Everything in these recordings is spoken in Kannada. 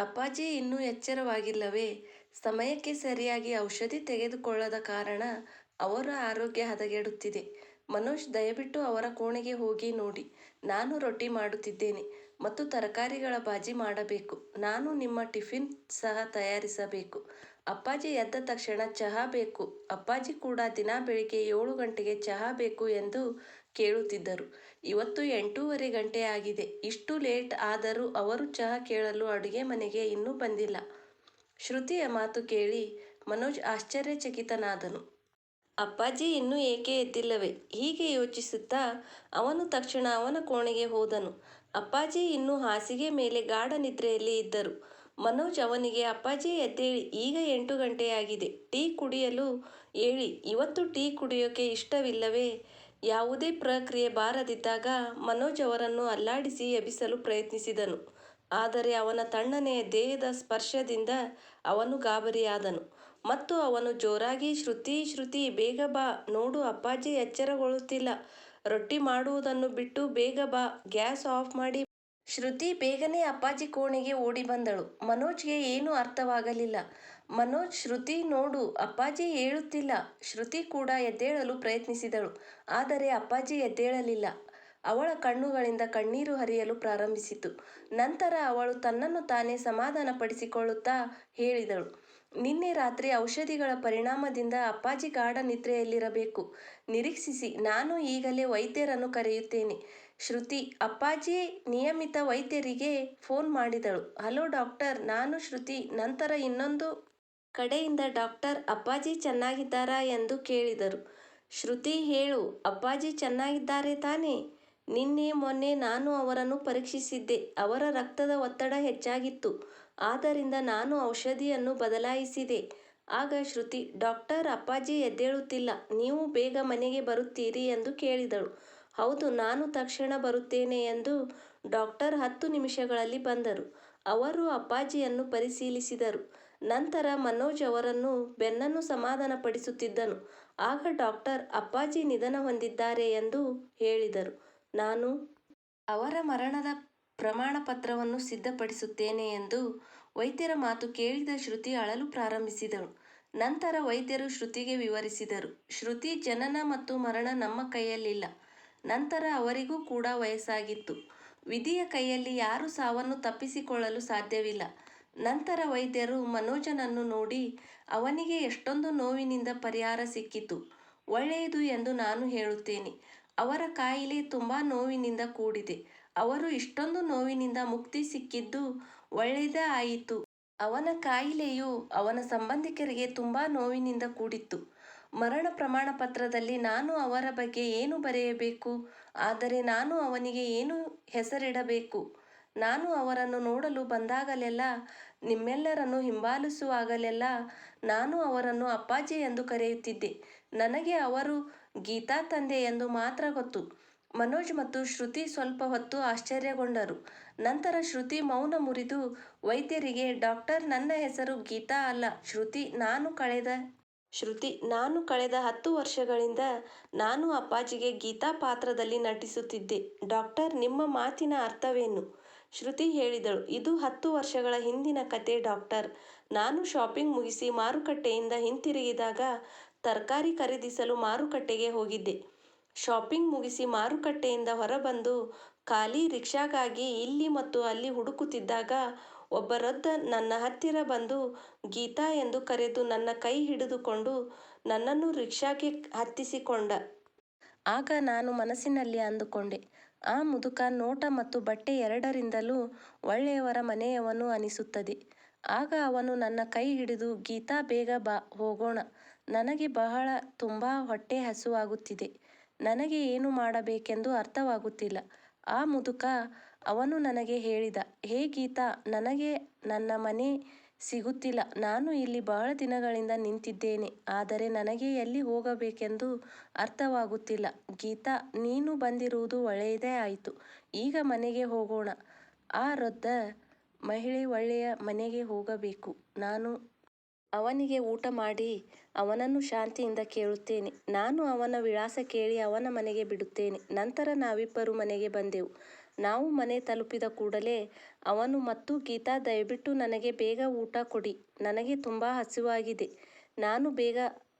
ಅಪ್ಪಾಜಿ ಇನ್ನೂ ಎಚ್ಚರವಾಗಿಲ್ಲವೇ? ಸಮಯಕ್ಕೆ ಸರಿಯಾಗಿ ಔಷಧಿ ತೆಗೆದುಕೊಳ್ಳದ ಕಾರಣ ಅವರ ಆರೋಗ್ಯ ಹದಗೆಡುತ್ತಿದೆ. ಮನೋಜ್ ದಯವಿಟ್ಟು ಅವರ ಕೋಣೆಗೆ ಹೋಗಿ ನೋಡಿ. ನಾನು ರೊಟ್ಟಿ ಮಾಡುತ್ತಿದ್ದೇನೆ ಮತ್ತು ತರಕಾರಿಗಳ ಬಾಜಿ ಮಾಡಬೇಕು. ನಾನು ನಿಮ್ಮ ಟಿಫಿನ್ ಸಹ ತಯಾರಿಸಬೇಕು. ಅಪ್ಪಾಜಿ ಎದ್ದ ತಕ್ಷಣ ಚಹಾ ಬೇಕು ಅಪ್ಪಾಜಿ ಕೂಡ ದಿನಾ ಬೆಳಿಗ್ಗೆ ಏಳು ಗಂಟೆಗೆ ಚಹಾ ಬೇಕು ಎಂದು ಕೇಳುತ್ತಿದ್ದರು. ಇವತ್ತು ಎಂಟೂವರೆ ಗಂಟೆ ಆಗಿದೆ. ಇಷ್ಟು ಲೇಟ್ ಆದರೂ ಅವರು ಚಹಾ ಕೇಳಲು ಅಡುಗೆ ಮನೆಗೆ ಇನ್ನೂ ಬಂದಿಲ್ಲ. ಶ್ರುತಿಯ ಮಾತು ಕೇಳಿ ಮನೋಜ್ ಆಶ್ಚರ್ಯಚಕಿತನಾದನು. ಅಪ್ಪಾಜಿ, ಇನ್ನೂ ಏಕೆ ಎದ್ದಿಲ್ಲವೇ? ಹೀಗೆ ಯೋಚಿಸುತ್ತಾ ಅವನು ತಕ್ಷಣ ಅವನ ಕೋಣೆಗೆ ಹೋದನು. ಅಪ್ಪಾಜಿ ಇನ್ನೂ ಹಾಸಿಗೆ ಮೇಲೆ ಗಾಢ ನಿದ್ರೆಯಲ್ಲಿ ಇದ್ದರು. ಮನೋಜ್ ಅವನಿಗೆ, ಅಪ್ಪಾಜಿ, ಎದ್ದೇಳಿ ಈಗ ಎಂಟು ಗಂಟೆಯಾಗಿದೆ. ಟೀ ಕುಡಿಯಲು ಹೇಳಿ ಇವತ್ತು ಟೀ ಕುಡಿಯೋಕೆ ಇಷ್ಟವಿಲ್ಲವೇ? ಯಾವುದೇ ಪ್ರಕ್ರಿಯೆ ಬಾರದಿದ್ದಾಗ ಮನೋಜ್ ಅವರನ್ನು ಅಲ್ಲಾಡಿಸಿ ಎಬ್ಬಿಸಲು ಪ್ರಯತ್ನಿಸಿದನು. ಆದರೆ ಅವನ ತಣ್ಣನೆಯ ದೇಹದ ಸ್ಪರ್ಶದಿಂದ ಅವನು ಗಾಬರಿಯಾದನು ಮತ್ತು ಅವನು ಜೋರಾಗಿ, ಶ್ರುತಿ ಶ್ರುತಿ, ಬೇಗ ಬಾ, ನೋಡು, ಅಪ್ಪಾಜಿ ಎಚ್ಚರಗೊಳ್ಳುತ್ತಿಲ್ಲ. ರೊಟ್ಟಿ ಮಾಡುವುದನ್ನು ಬಿಟ್ಟು ಬೇಗ ಬಾ, ಗ್ಯಾಸ್ ಆಫ್ ಮಾಡಿ. ಶ್ರುತಿ ಬೇಗನೆ ಅಪ್ಪಾಜಿ ಕೋಣೆಗೆ ಓಡಿ ಬಂದಳು ಮನೋಜ್ಗೆ ಏನೂ ಅರ್ಥವಾಗಲಿಲ್ಲ. ಮನೋಜ್, ಶ್ರುತಿ, ನೋಡು, ಅಪ್ಪಾಜಿ ಏಳುತ್ತಿಲ್ಲ. ಶ್ರುತಿ ಕೂಡ ಎದ್ದೇಳಲು ಪ್ರಯತ್ನಿಸಿದಳು. ಆದರೆ ಅಪ್ಪಾಜಿ ಎದ್ದೇಳಲಿಲ್ಲ. ಅವಳ ಕಣ್ಣುಗಳಿಂದ ಕಣ್ಣೀರು ಹರಿಯಲು ಪ್ರಾರಂಭಿಸಿತು. ನಂತರ ಅವಳು ತನ್ನನ್ನು ತಾನೇ ಸಮಾಧಾನಪಡಿಸಿಕೊಳ್ಳುತ್ತಾ ಹೇಳಿದಳು. ನಿನ್ನೆ ರಾತ್ರಿ ಔಷಧಿಗಳ ಪರಿಣಾಮದಿಂದ ಅಪ್ಪಾಜಿ ಗಾಢ ನಿದ್ರೆಯಲ್ಲಿರಬೇಕು. ನಿರೀಕ್ಷಿಸಿ, ನಾನು ಈಗಲೇ ವೈದ್ಯರನ್ನು ಕರೆಯುತ್ತೇನೆ. ಶ್ರುತಿ ಅಪ್ಪಾಜಿ ನಿಯಮಿತ ವೈದ್ಯರಿಗೆ ಫೋನ್ ಮಾಡಿದಳು. ಹಲೋ, ಡಾಕ್ಟರ್ ನಾನು ಶ್ರುತಿ ನಂತರ ಇನ್ನೊಂದು ಕಡೆಯಿಂದ, ಡಾಕ್ಟರ್, ಅಪ್ಪಾಜಿ ಚೆನ್ನಾಗಿದ್ದಾರಾ ಎಂದು ಕೇಳಿದರು. ಶ್ರುತಿ, ಹೇಳು ಅಪ್ಪಾಜಿ ಚೆನ್ನಾಗಿದ್ದಾರೆ ತಾನೇ? ನಿನ್ನೆ ಮೊನ್ನೆ ನಾನು ಅವರನ್ನು ಪರೀಕ್ಷಿಸಿದ್ದೆ ಅವರ ರಕ್ತದ ಒತ್ತಡ ಹೆಚ್ಚಾಗಿತ್ತು. ಆದ್ದರಿಂದ ನಾನು ಔಷಧಿಯನ್ನು ಬದಲಾಯಿಸಿದೆ. ಆಗ ಶ್ರುತಿ, ಡಾಕ್ಟರ್ ಅಪ್ಪಾಜಿ ಎದ್ದೇಳುತ್ತಿಲ್ಲ ನೀವು ಬೇಗ ಮನೆಗೆ ಬರುತ್ತೀರಿ ಎಂದು ಕೇಳಿದಳು. ಹೌದು, ನಾನು ತಕ್ಷಣ ಬರುತ್ತೇನೆ ಎಂದು ಡಾಕ್ಟರ್ ಹತ್ತು ನಿಮಿಷಗಳಲ್ಲಿ ಬಂದರು. ಅವರು ಅಪ್ಪಾಜಿಯನ್ನು ಪರಿಶೀಲಿಸಿದರು. ನಂತರ ಮನೋಜ್ ಅವರನ್ನು ಬೆನ್ನನ್ನು ಸಮಾಧಾನಪಡಿಸುತ್ತಿದ್ದನು. ಆಗ ಡಾಕ್ಟರ್, ಅಪ್ಪಾಜಿ ನಿಧನ ಹೊಂದಿದ್ದಾರೆ ಎಂದು ಹೇಳಿದರು. ನಾನು ಅವರ ಮರಣದ ಪ್ರಮಾಣಪತ್ರವನ್ನು ಸಿದ್ಧಪಡಿಸುತ್ತೇನೆ ಎಂದು ವೈದ್ಯರ ಮಾತು ಕೇಳಿದ ಶ್ರುತಿ ಅಳಲು ಪ್ರಾರಂಭಿಸಿದಳು. ನಂತರ ವೈದ್ಯರು ಶ್ರುತಿಗೆ ವಿವರಿಸಿದರು. ಶ್ರುತಿ ಜನನ ಮತ್ತು ಮರಣ ನಮ್ಮ ಕೈಯಲ್ಲಿಲ್ಲ. ನಂತರ ಅವರಿಗೂ ಕೂಡ ವಯಸ್ಸಾಗಿತ್ತು. ವಿಧಿಯ ಕೈಯಲ್ಲಿ ಯಾರೂ ಸಾವನ್ನು ತಪ್ಪಿಸಿಕೊಳ್ಳಲು ಸಾಧ್ಯವಿಲ್ಲ. ನಂತರ ವೈದ್ಯರು ಮನೋಜನನ್ನು ನೋಡಿ, ಅವನಿಗೆ ಎಷ್ಟೊಂದು ನೋವಿನಿಂದ ಪರಿಹಾರ ಸಿಕ್ಕಿತು. ಒಳ್ಳೆಯದು ಎಂದು ನಾನು ಹೇಳುತ್ತೇನೆ. ಅವರ ಕಾಯಿಲೆ ತುಂಬಾ ನೋವಿನಿಂದ ಕೂಡಿದೆ. ಅವರು ಇಷ್ಟೊಂದು ನೋವಿನಿಂದ ಮುಕ್ತಿ ಸಿಕ್ಕಿದ್ದು ಒಳ್ಳೆಯದೇ ಆಯಿತು. ಅವನ ಕಾಯಿಲೆಯು ಅವನ ಸಂಬಂಧಿಕರಿಗೆ ತುಂಬಾ ನೋವಿನಿಂದ ಕೂಡಿತ್ತು. ಮರಣ ಪ್ರಮಾಣಪತ್ರದಲ್ಲಿ ನಾನು ಅವರ ಬಗ್ಗೆ ಏನು ಬರೆಯಬೇಕು? ಆದರೆ ನಾನು ಅವನಿಗೆ ಏನು ಹೆಸರಿಡಬೇಕು? ನಾನು ಅವರನ್ನು ನೋಡಲು ಬಂದಾಗಲೆಲ್ಲ, ನಿಮ್ಮೆಲ್ಲರನ್ನು ಹಿಂಬಾಲಿಸುವಾಗಲೆಲ್ಲ ನಾನು ಅವರನ್ನು ಅಪ್ಪಾಜಿ ಎಂದು ಕರೆಯುತ್ತಿದ್ದೆ. ನನಗೆ ಅವರು ಗೀತಾ ತಂದೆ ಎಂದು ಮಾತ್ರ ಗೊತ್ತು. ಮನೋಜ್ ಮತ್ತು ಶ್ರುತಿ ಸ್ವಲ್ಪ ಹೊತ್ತು ಆಶ್ಚರ್ಯಗೊಂಡರು. ನಂತರ ಶ್ರುತಿ ಮೌನ ಮುರಿದು, ವೈದ್ಯರಿಗೆ, ಡಾಕ್ಟರ್, ನನ್ನ ಹೆಸರು ಗೀತಾ ಅಲ್ಲ ಶ್ರುತಿ, ನಾನು ಕಳೆದ ಶ್ರುತಿ, ನಾನು ಕಳೆದ ಹತ್ತು ವರ್ಷಗಳಿಂದ ನಾನು ಅಪ್ಪಾಜಿಗೆ ಗೀತಾ ಪಾತ್ರದಲ್ಲಿ ನಟಿಸುತ್ತಿದ್ದೆ. ಡಾಕ್ಟರ್, ನಿಮ್ಮ ಮಾತಿನ ಅರ್ಥವೇನು? ಶ್ರುತಿ ಹೇಳಿದಳು. ಇದು ಹತ್ತು ವರ್ಷಗಳ ಹಿಂದಿನ ಕತೆ ಡಾಕ್ಟರ್. ನಾನು ಶಾಪಿಂಗ್ ಮುಗಿಸಿ ಮಾರುಕಟ್ಟೆಯಿಂದ ಹಿಂತಿರುಗಿದಾಗ ತರಕಾರಿ ಖರೀದಿಸಲು ಮಾರುಕಟ್ಟೆಗೆ ಹೋಗಿದ್ದೆ. ಶಾಪಿಂಗ್ ಮುಗಿಸಿ ಮಾರುಕಟ್ಟೆಯಿಂದ ಹೊರಬಂದು ಖಾಲಿ ರಿಕ್ಷಾಗಾಗಿ ಇಲ್ಲಿ ಮತ್ತು ಅಲ್ಲಿ ಹುಡುಕುತ್ತಿದ್ದಾಗ ಒಬ್ಬ ವೃದ್ಧ ನನ್ನ ಹತ್ತಿರ ಬಂದು, ಗೀತಾ ಎಂದು ಕರೆದು ನನ್ನ ಕೈ ಹಿಡಿದುಕೊಂಡು ನನ್ನನ್ನು ರಿಕ್ಷಾಕ್ಕೆ ಹತ್ತಿಸಿಕೊಂಡ. ಆಗ ನಾನು ಮನಸ್ಸಿನಲ್ಲಿ ಅಂದುಕೊಂಡೆ, ಆ ಮುದುಕ ನೋಟ ಮತ್ತು ಬಟ್ಟೆ ಎರಡರಿಂದಲೂ ಒಳ್ಳೆಯವರ ಮನೆಯವನು ಅನಿಸುತ್ತದೆ. ಆಗ ಅವನು ನನ್ನ ಕೈ ಹಿಡಿದು, ಗೀತಾ ಬೇಗ ಬಾ, ಹೋಗೋಣ. ನನಗೆ ಬಹಳ ತುಂಬ ಹೊಟ್ಟೆ ಹಸುವಾಗುತ್ತಿದೆ ನನಗೆ ಏನು ಮಾಡಬೇಕೆಂದು ಅರ್ಥವಾಗುತ್ತಿಲ್ಲ. ಆ ಮುದುಕ ಅವನು ನನಗೆ ಹೇಳಿದ, ಹೇ ಗೀತಾ, ನನಗೆ ನನ್ನ ಮನೆ ಸಿಗುತ್ತಿಲ್ಲ ನಾನು ಇಲ್ಲಿ ಬಹಳ ದಿನಗಳಿಂದ ನಿಂತಿದ್ದೇನೆ ಆದರೆ ನನಗೆ ಎಲ್ಲಿ ಹೋಗಬೇಕೆಂದು ಅರ್ಥವಾಗುತ್ತಿಲ್ಲ. ಗೀತಾ, ನೀನು ಬಂದಿರುವುದು ಒಳ್ಳೆಯದೇ ಆಯಿತು. ಈಗ ಮನೆಗೆ ಹೋಗೋಣ. ಆ ವೃದ್ಧ ಮಹಿಳೆ ಒಳ್ಳೆಯ ಮನೆಗೆ ಹೋಗಬೇಕು. ನಾನು ಅವನಿಗೆ ಊಟ ಮಾಡಿ, ಅವನನ್ನು ಶಾಂತಿಯಿಂದ ಕೇಳುತ್ತೇನೆ. ನಾನು ಅವನ ವಿಳಾಸ ಕೇಳಿ ಅವನ ಮನೆಗೆ ಬಿಡುತ್ತೇನೆ. ನಂತರ ನಾವಿಬ್ಬರು ಮನೆಗೆ ಬಂದೆವು. ನಾವು ಮನೆ ತಲುಪಿದ ಕೂಡಲೇ ಅವನು ಮತ್ತು ಗೀತಾ, ದಯವಿಟ್ಟು ನನಗೆ ಬೇಗ ಊಟ ಕೊಡಿ ನನಗೆ ತುಂಬಾ ಹಸಿವಾಗಿದೆ. ನಾನು ಬೇಗ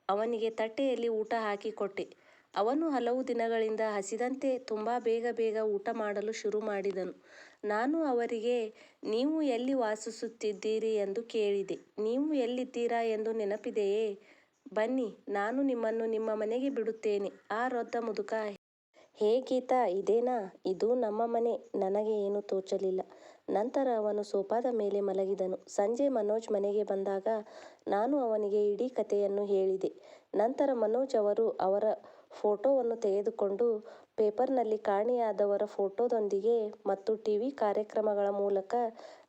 ಅವನಿಗೆ ತಟ್ಟೆಯಲ್ಲಿ ಊಟ ಹಾಕಿಕೊಟ್ಟೆ. ಅವನು ಹಲವು ದಿನಗಳಿಂದ ಹಸಿದಂತೆ ತುಂಬಾ ಬೇಗ ಬೇಗ ಊಟ ಮಾಡಲು ಶುರು ಮಾಡಿದನು. ನಾನು ಅವರಿಗೆ, ನೀವು ಎಲ್ಲಿ ವಾಸಿಸುತ್ತಿದ್ದೀರಿ ಎಂದು ಕೇಳಿದೆ. ನೀವು ಎಲ್ಲಿದ್ದೀರಾ ಎಂದು ನೆನಪಿದೆಯೇ? ಬನ್ನಿ, ನಾನು ನಿಮ್ಮನ್ನು ನಿಮ್ಮ ಮನೆಗೆ ಬಿಡುತ್ತೇನೆ ಆ ವೃದ್ಧ ಮುದುಕ, ಹೇ ಗೀತಾ, ಇದೇನಾ ಇದು ನಮ್ಮ ಮನೆ ನನಗೆ ಏನೂ ತೋಚಲಿಲ್ಲ. ನಂತರ ಅವನು ಸೋಫಾದ ಮೇಲೆ ಮಲಗಿದನು. ಸಂಜೆ ಮನೋಜ್ ಮನೆಗೆ ಬಂದಾಗ ನಾನು ಅವನಿಗೆ ಇಡೀ ಕಥೆಯನ್ನು ಹೇಳಿದೆ. ನಂತರ ಮನೋಜ್ ಅವರು ಅವರ ಫೋಟೋವನ್ನು ತೆಗೆದುಕೊಂಡು ಪೇಪರ್ನಲ್ಲಿ ಕಾಣೆಯಾದವರ ಫೋಟೋದೊಂದಿಗೆ ಮತ್ತು ಟಿವಿ ಕಾರ್ಯಕ್ರಮಗಳ ಮೂಲಕ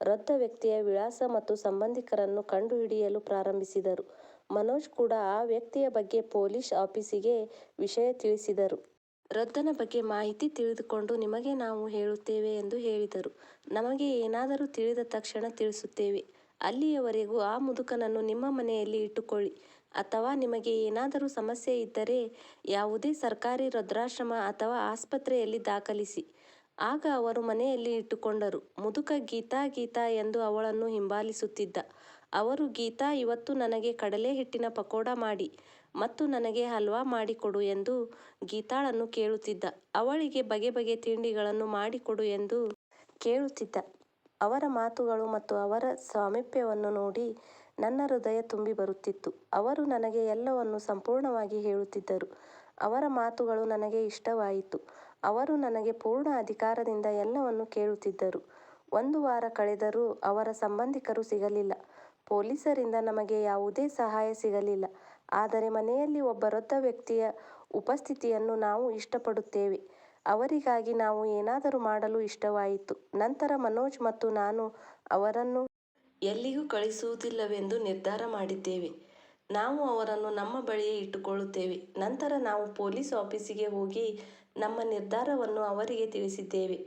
ರದ್ದ ವ್ಯಕ್ತಿಯ ವಿಳಾಸ ಮತ್ತು ಸಂಬಂಧಿಕರನ್ನು ಕಂಡುಹಿಡಿಯಲು ಪ್ರಾರಂಭಿಸಿದರು. ಮನೋಜ್ ಕೂಡ ಆ ವ್ಯಕ್ತಿಯ ಬಗ್ಗೆ ಪೊಲೀಸ್ ಆಫೀಸಿಗೆ ವಿಷಯ ತಿಳಿಸಿದರು. ರದ್ದನ ಬಗ್ಗೆ ಮಾಹಿತಿ ತಿಳಿದುಕೊಂಡು ನಿಮಗೆ ನಾವು ಹೇಳುತ್ತೇವೆ ಎಂದು ಹೇಳಿದರು. ನಮಗೆ ಏನಾದರೂ ತಿಳಿದ ತಕ್ಷಣ ತಿಳಿಸುತ್ತೇವೆ. ಅಲ್ಲಿಯವರೆಗೂ ಆ ಮುದುಕನನ್ನು ನಿಮ್ಮ ಮನೆಯಲ್ಲಿ ಇಟ್ಟುಕೊಳ್ಳಿ ಅಥವಾ ನಿಮಗೆ ಏನಾದರೂ ಸಮಸ್ಯೆ ಇದ್ದರೆ ಯಾವುದೇ ಸರ್ಕಾರಿ ವೃದ್ಧಾಶ್ರಮ ಅಥವಾ ಆಸ್ಪತ್ರೆಯಲ್ಲಿ ದಾಖಲಿಸಿ. ಆಗ ಅವರು ಮನೆಯಲ್ಲಿ ಇಟ್ಟುಕೊಂಡರು. ಮುದುಕ ಗೀತಾ ಗೀತಾ ಎಂದು ಅವಳನ್ನು ಹಿಂಬಾಲಿಸುತ್ತಿದ್ದ. ಅವರು, ಗೀತಾ, ಇವತ್ತು ನನಗೆ ಕಡಲೆ ಹಿಟ್ಟಿನ ಪಕೋಡ ಮಾಡಿ ಮತ್ತು ನನಗೆ ಹಲ್ವಾ ಮಾಡಿಕೊಡು ಎಂದು ಗೀತಾಳನ್ನು ಕೇಳುತ್ತಿದ್ದ. ಅವಳಿಗೆ ಬಗೆ ಬಗೆ ತಿಂಡಿಗಳನ್ನು ಮಾಡಿಕೊಡು ಎಂದು ಕೇಳುತ್ತಿದ್ದ. ಅವರ ಮಾತುಗಳು ಮತ್ತು ಅವರ ಸಾಮೀಪ್ಯವನ್ನು ನೋಡಿ ನನ್ನ ಹೃದಯ ತುಂಬಿ ಬರುತ್ತಿತ್ತು. ಅವರು ನನಗೆ ಎಲ್ಲವನ್ನೂ ಸಂಪೂರ್ಣವಾಗಿ ಹೇಳುತ್ತಿದ್ದರು. ಅವರ ಮಾತುಗಳು ನನಗೆ ಇಷ್ಟವಾಯಿತು. ಅವರು ನನಗೆ ಪೂರ್ಣ ಅಧಿಕಾರದಿಂದ ಎಲ್ಲವನ್ನೂ ಕೇಳುತ್ತಿದ್ದರು. ಒಂದು ವಾರ ಕಳೆದರೂ ಅವರ ಸಂಬಂಧಿಕರು ಸಿಗಲಿಲ್ಲ. ಪೊಲೀಸರಿಂದ ನಮಗೆ ಯಾವುದೇ ಸಹಾಯ ಸಿಗಲಿಲ್ಲ. ಆದರೆ ಮನೆಯಲ್ಲಿ ಒಬ್ಬ ವೃದ್ಧ ವ್ಯಕ್ತಿಯ ಉಪಸ್ಥಿತಿಯನ್ನು ನಾವು ಇಷ್ಟಪಡುತ್ತೇವೆ. ಅವರಿಗಾಗಿ ನಾವು ಏನಾದರೂ ಮಾಡಲು ಇಷ್ಟವಾಯಿತು. ನಂತರ ಮನೋಜ್ ಮತ್ತು ನಾನು ಅವರನ್ನು ಎಲ್ಲಿಗೂ ಕಳಿಸುವುದಿಲ್ಲವೆಂದು ನಿರ್ಧಾರ ಮಾಡಿದ್ದೇವೆ. ನಾವು ಅವರನ್ನು ನಮ್ಮ ಬಳಿಯೇ ಇಟ್ಟುಕೊಳ್ಳುತ್ತೇವೆ. ನಂತರ ನಾವು ಪೊಲೀಸ್ ಆಫೀಸಿಗೆ ಹೋಗಿ ನಮ್ಮ ನಿರ್ಧಾರವನ್ನು ಅವರಿಗೆ ತಿಳಿಸಿದ್ದೇವೆ.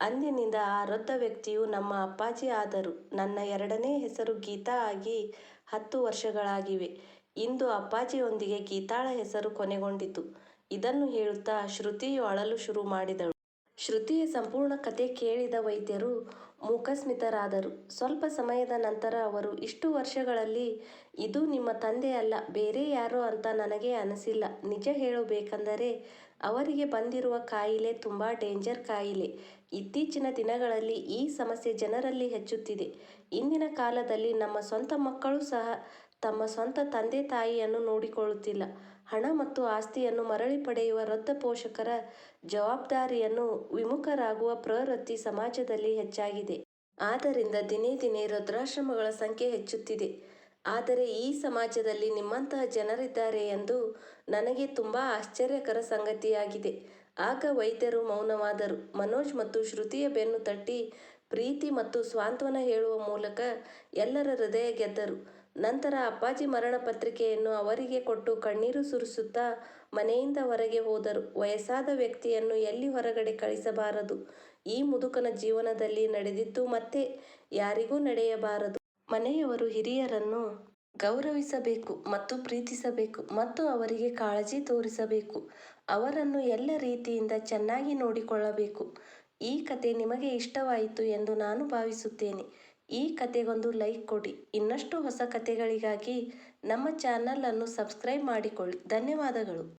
ಅಂದಿನಿಂದ ಆ ವೃದ್ಧ ವ್ಯಕ್ತಿಯು ನಮ್ಮ ಅಪ್ಪಾಜಿ ಆದರು. ನನ್ನ ಎರಡನೇ ಹೆಸರು ಗೀತಾ ಆಗಿ ಹತ್ತು ವರ್ಷಗಳಾಗಿವೆ. ಇಂದು ಅಪ್ಪಾಜಿಯೊಂದಿಗೆ ಗೀತಾಳ ಹೆಸರು ಕೊನೆಗೊಂಡಿತು. ಇದನ್ನು ಹೇಳುತ್ತಾ ಶ್ರುತಿಯು ಅಳಲು ಶುರು ಮಾಡಿದಳು. ಶ್ರುತಿಯ ಸಂಪೂರ್ಣ ಕತೆ ಕೇಳಿದ ವೈದ್ಯರು ಮೂಕಸ್ಮಿತರಾದರು. ಸ್ವಲ್ಪ ಸಮಯದ ನಂತರ ಅವರು, ಇಷ್ಟು ವರ್ಷಗಳಲ್ಲಿ ಇದು ನಿಮ್ಮ ತಂದೆ ಅಲ್ಲ, ಬೇರೆ ಯಾರೋ ಅಂತ ನನಗೆ ಅನಿಸಿಲ್ಲ. ನಿಜ ಹೇಳಬೇಕೆಂದರೆ, ಅವರಿಗೆ ಬಂದಿರುವ ಕಾಯಿಲೆ ತುಂಬ ಡೇಂಜರ್ ಕಾಯಿಲೆ. ಇತ್ತೀಚಿನ ದಿನಗಳಲ್ಲಿ ಈ ಸಮಸ್ಯೆ ಜನರಲ್ಲಿ ಹೆಚ್ಚುತ್ತಿದೆ. ಇಂದಿನ ಕಾಲದಲ್ಲಿ ನಮ್ಮ ಸ್ವಂತ ಮಕ್ಕಳು ಸಹ ತಮ್ಮ ಸ್ವಂತ ತಂದೆ ತಾಯಿಯನ್ನು ನೋಡಿಕೊಳ್ಳುತ್ತಿಲ್ಲ. ಹಣ ಮತ್ತು ಆಸ್ತಿಯನ್ನು ಮರಳಿ ಪಡೆಯುವ ವೃದ್ಧ ಪೋಷಕರ ಜವಾಬ್ದಾರಿಯನ್ನು ವಿಮುಖರಾಗುವ ಪ್ರವೃತ್ತಿ ಸಮಾಜದಲ್ಲಿ ಹೆಚ್ಚಾಗಿದೆ. ಆದ್ದರಿಂದ ದಿನೇ ದಿನೇ ವೃದ್ಧಾಶ್ರಮಗಳ ಸಂಖ್ಯೆ ಹೆಚ್ಚುತ್ತಿದೆ. ಆದರೆ ಈ ಸಮಾಜದಲ್ಲಿ ನಿಮ್ಮಂತಹ ಜನರಿದ್ದಾರೆ ಎಂದು ನನಗೆ ತುಂಬಾ ಆಶ್ಚರ್ಯಕರ ಸಂಗತಿಯಾಗಿದೆ. ಆಗ ವೈದ್ಯರು ಮೌನವಾದರು. ಮನೋಜ್ ಮತ್ತು ಶ್ರುತಿಯ ಬೆನ್ನು ತಟ್ಟಿ ಪ್ರೀತಿ ಮತ್ತು ಸ್ವಾಂತ್ವನ ಹೇಳುವ ಮೂಲಕ ಎಲ್ಲರ ಹೃದಯ ಗೆದ್ದರು. ನಂತರ ಅಪ್ಪಾಜಿ ಮರಣ ಪತ್ರಿಕೆಯನ್ನು ಅವರಿಗೆ ಕೊಟ್ಟು ಕಣ್ಣೀರು ಸುರಿಸುತ್ತಾ ಮನೆಯಿಂದ ಹೊರಗೆ ಹೋದರು. ವಯಸ್ಸಾದ ವ್ಯಕ್ತಿಯನ್ನು ಎಲ್ಲಿ ಹೊರಗಡೆ ಕಳಿಸಬಾರದು. ಈ ಮುದುಕನ ಜೀವನದಲ್ಲಿ ನಡೆದಿದ್ದು ಮತ್ತೆ ಯಾರಿಗೂ ನಡೆಯಬಾರದು. ಮನೆಯವರು ಹಿರಿಯರನ್ನು ಗೌರವಿಸಬೇಕು ಮತ್ತು ಪ್ರೀತಿಸಬೇಕು ಮತ್ತು ಅವರಿಗೆ ಕಾಳಜಿ ತೋರಿಸಬೇಕು. ಅವರನ್ನು ಎಲ್ಲ ರೀತಿಯಿಂದ ಚೆನ್ನಾಗಿ ನೋಡಿಕೊಳ್ಳಬೇಕು. ಈ ಕತೆ ನಿಮಗೆ ಇಷ್ಟವಾಯಿತು ಎಂದು ನಾನು ಭಾವಿಸುತ್ತೇನೆ. ಈ ಕತೆಗೊಂದು ಲೈಕ್ ಕೊಡಿ. ಇನ್ನಷ್ಟು ಹೊಸ ಕತೆಗಳಿಗಾಗಿ ನಮ್ಮ ಚಾನೆಲ್ ಅನ್ನು ಸಬ್ಸ್ಕ್ರೈಬ್ ಮಾಡಿಕೊಳ್ಳಿ. ಧನ್ಯವಾದಗಳು.